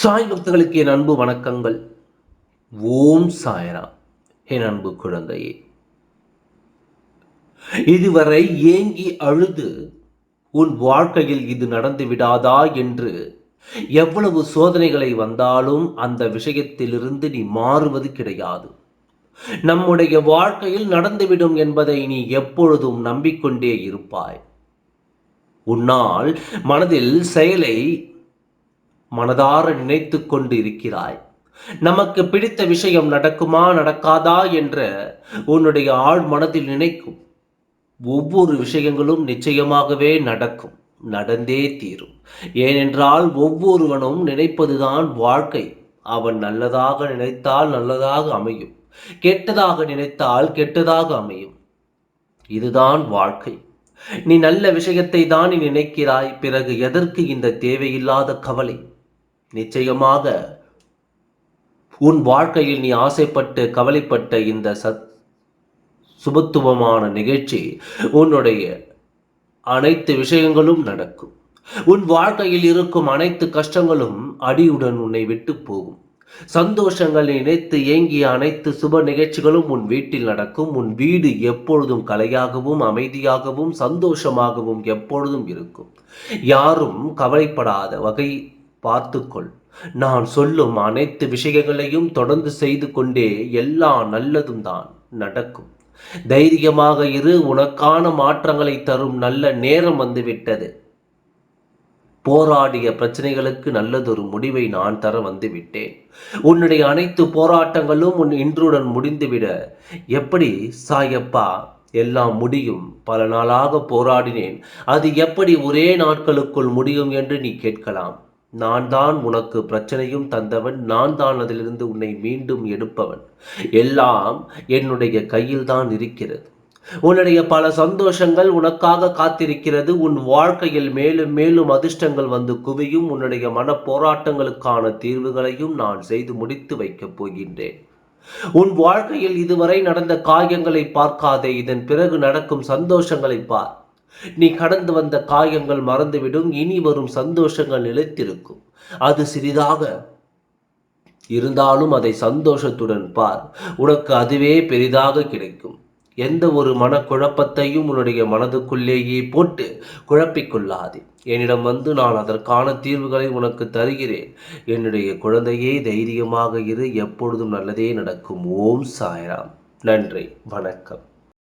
சாய் பக்தர்களுக்கு என் அன்பு வணக்கங்கள். ஓம் சாயரா என் அன்பு குழந்தையே. இதுவரை ஏங்கி அழுது உன் வாழ்க்கையில் இது நடந்து விடாதா? என்று எவ்வளவு சோதனைகளை வந்தாலும் அந்த விஷயத்திலிருந்து நீ மாறுவது கிடையாது. நம்முடைய வாழ்க்கையில் நடந்துவிடும் என்பதை நீ எப்பொழுதும் நம்பிக்கொண்டே இருப்பாய். உன்னால் மனதில் செயலை மனதார நினைத்து கொண்டு இருக்கிறாய் நமக்கு பிடித்த விஷயம் நடக்குமா நடக்காதா என்ற உன்னுடைய ஆழ் மனதில் நினைக்கும். ஒவ்வொரு விஷயங்களும் நிச்சயமாகவே நடக்கும் நடந்தே தீரும். ஏனென்றால் ஒவ்வொருவனும் நினைப்பதுதான் வாழ்க்கை. அவன் நல்லதாக நினைத்தால் நல்லதாக அமையும். கெட்டதாக நினைத்தால் கெட்டதாக அமையும். இதுதான் வாழ்க்கை. நீ நல்ல விஷயத்தை தான் நீ நினைக்கிறாய். பிறகு எதற்கு இந்த தேவையில்லாத கவலை? நிச்சயமாக உன் வாழ்க்கையில் நீ ஆசைப்பட்டு கவலைப்பட்ட இந்த சத் சுபத்துவமான நிகழ்ச்சி உன்னுடைய அனைத்து விஷயங்களும் நடக்கும். உன் வாழ்க்கையில் இருக்கும் அனைத்து கஷ்டங்களும் அடியுடன் உன்னை விட்டு போகும். சந்தோஷங்கள் நினைத்து ஏங்கிய அனைத்து சுப நிகழ்ச்சிகளும் உன் வீட்டில் நடக்கும். உன் வீடு எப்பொழுதும் கலையாகவும் அமைதியாகவும் சந்தோஷமாகவும் எப்பொழுதும் இருக்கும். யாரும் கவலைப்படாத வகை பார்த்துக்கொள். நான் சொல்லும் அனைத்து விஷயங்களையும் தொடர்ந்து செய்து கொண்டே எல்லா நல்லதும் தான் நடக்கும். தைரியமாக இரு உனக்கான மாற்றங்களை தரும் நல்ல நேரம் வந்துவிட்டது. போராடிய பிரச்சனைகளுக்கு நல்லதொரு முடிவை நான் தர வந்துவிட்டேன். உன்னுடைய அனைத்து போராட்டங்களும் உன் இன்றுடன் முடிந்துவிட. எப்படி சாயப்பா எல்லாம் முடியும். பல நாளாக போராடினேன். அது எப்படி ஒரே நாட்களுக்குள் முடியும் என்று நீ கேட்கலாம். நான் தான் உனக்கு பிரச்சனையும் தந்தவன் நான் தான் அதிலிருந்து உன்னை மீண்டும் எடுப்பவன். எல்லாம் என்னுடைய கையில்தான் இருக்கிறது. உன்னுடைய பல சந்தோஷங்கள் உனக்காக காத்திருக்கிறது. உன் வாழ்க்கையில் மேலும் மேலும் அதிர்ஷ்டங்கள் வந்து குவியும். உன்னுடைய மன போராட்டங்களுக்கான தீர்வுகளையும் நான் செய்து முடித்து வைக்கப் போகின்றேன். உன் வாழ்க்கையில் இதுவரை நடந்த காயங்களை பார்க்காதே. இதன் பிறகு நடக்கும் சந்தோஷங்களை பார். நீ கடந்து வந்த காயங்கள் மறந்துவிடும் இனி வரும் சந்தோஷங்கள் நிலைத்திருக்கும். அது சிறிதாக இருந்தாலும் அதை சந்தோஷத்துடன் பார். உனக்கு அதுவே பெரிதாக கிடைக்கும். எந்த ஒரு மனக்குழப்பத்தையும் உன்னுடைய மனதுக்குள்ளேயே போட்டு குழப்பிக்கொள்ளாதே. என்னிடம் வந்து நான் அதற்கான தீர்வுகளை உனக்கு தருகிறேன். என்னுடைய குழந்தையே தைரியமாக இரு. எப்பொழுதும் நல்லதே நடக்கும். ஓம் சாய்ராம். நன்றி. வணக்கம்.